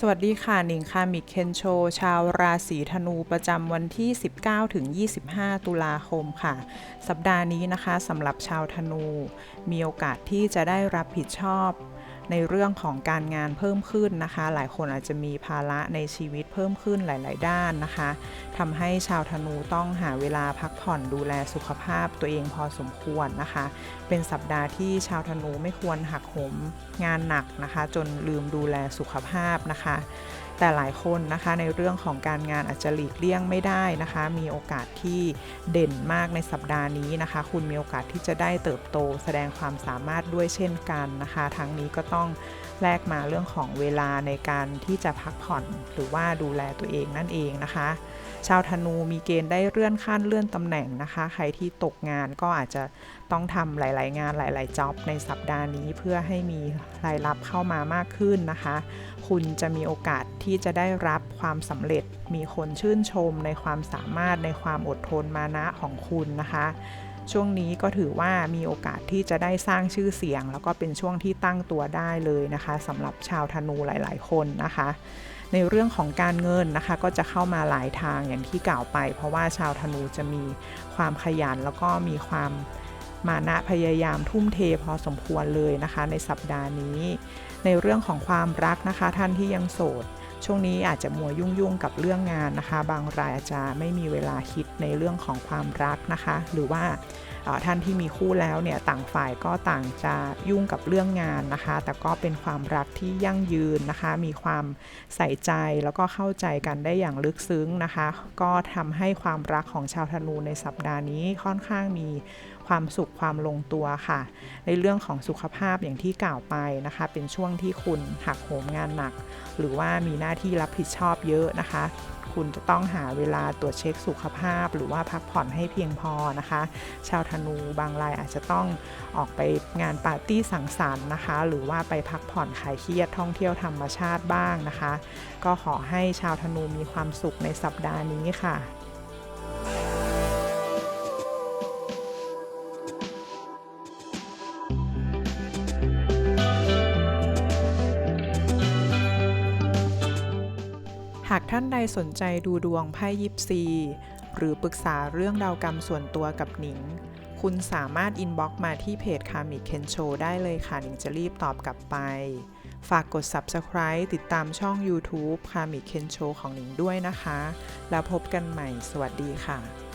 สวัสดีค่ะหนิงคามิกเคนโช ชาวราศีธนูประจำวันที่ 19ถึง25 ตุลาคมค่ะ สัปดาห์นี้นะคะสำหรับชาวธนู มีโอกาสที่จะได้รับผิดชอบ ในเรื่องของการงานเพิ่มขึ้นนะคะ หลายคนอาจจะมีภาระในชีวิตเพิ่มขึ้นหลาย ๆ ด้านนะคะทำให้ชาวธนูต้องหาเวลาพักผ่อนดูแลสุขภาพตัวเองพอสมควรนะคะ เป็นสัปดาห์ที่ชาวธนูไม่ควรหักโหมงานหนักนะคะ จนลืมดูแลสุขภาพนะคะ แต่หลายคนนะคะในเรื่องของการงานอาจจะหลีกเลี่ยงไม่ได้นะคะ มีโอกาสที่เด่นมากในสัปดาห์นี้นะคะ คุณมีโอกาสที่จะได้เติบโตแสดงความสามารถด้วยเช่นกันนะคะ ทั้งนี้ก็ต้องแลกมาเรื่องของเวลาในการที่จะพักผ่อนหรือว่าดูแลตัวเองนั่นเองนะคะ ชาวธนูมีเกณฑ์ได้เลื่อนขั้นเลื่อนตำแหน่งนะคะ ใครที่ตกงานก็อาจจะต้องทำหลาย ๆ งานหลาย ๆ จ็อบในสัปดาห์นี้เพื่อให้มีรายรับเข้ามามากขึ้นนะคะ คุณจะมีโอกาสที่จะได้รับความสำเร็จ มีคนชื่นชมในความสามารถในความอดทนมานะของคุณนะคะ ช่วงนี้ก็ถือว่ามีโอกาสที่จะได้สร้างชื่อเสียง แล้วก็เป็นช่วงที่ตั้งตัวได้เลยนะคะสำหรับชาวธนูหลาย ๆ คนนะคะ ในเรื่องของการเงินนะคะ ก็จะเข้ามาหลายทางอย่างที่กล่าวไป เพราะว่าชาวธนูจะมีความขยันแล้วก็มีความ มานะพยายามทุ่มเทพอสมควรเลยนะคะ ในสัปดาห์นี้ ในเรื่องของความรักนะคะ ท่านที่ยังโสด ช่วงนี้อาจจะมัวยุ่งๆกับเรื่องงานนะคะ บางรายอาจจะไม่มีเวลาคิดในเรื่องของความรักนะคะ หรือว่า ท่านที่มีคู่แล้วเนี่ยต่างฝ่ายก็ต่างจะยุ่งกับเรื่องงานนะคะ แต่ก็เป็นความรักที่ยั่งยืนนะคะ มีความใส่ใจแล้วก็เข้าใจกันได้อย่างลึกซึ้งนะคะ ก็ทำให้ความรักของชาวธนูในสัปดาห์นี้ค่อนข้างมีความสุขความลงตัวค่ะ ในเรื่องของสุขภาพอย่างที่กล่าวไปนะคะ เป็นช่วงที่คุณหักโหมงานหนัก หรือว่ามีหน้าที่รับผิดชอบเยอะนะคะคุณจะต้องหาเวลาตรวจเช็คสุขภาพ หรือว่าพักผ่อนให้เพียงพอนะคะ ชาวธนูบางรายอาจจะต้องออกไปงานปาร์ตี้สังสรรค์นะคะ หรือว่าไปพักผ่อนคลายเครียดท่องเที่ยวธรรมชาติบ้างนะคะ ก็ขอให้ชาวธนูมีความสุขในสัปดาห์นี้ค่ะหากท่านใดสนใจดูดวงไพ่ยิปซี หรือปรึกษาเรื่องดาวกรรมส่วนตัวกับหนิง คุณสามารถอินบ็อกมาที่เพจคามิเคนโชได้เลยค่ะหนิงจะรีบตอบกลับไป ฝากกด Subscribe ติดตามช่อง YouTube คามิเคนโชของหนิงด้วยนะคะ แล้วพบกันใหม่ สวัสดีค่ะ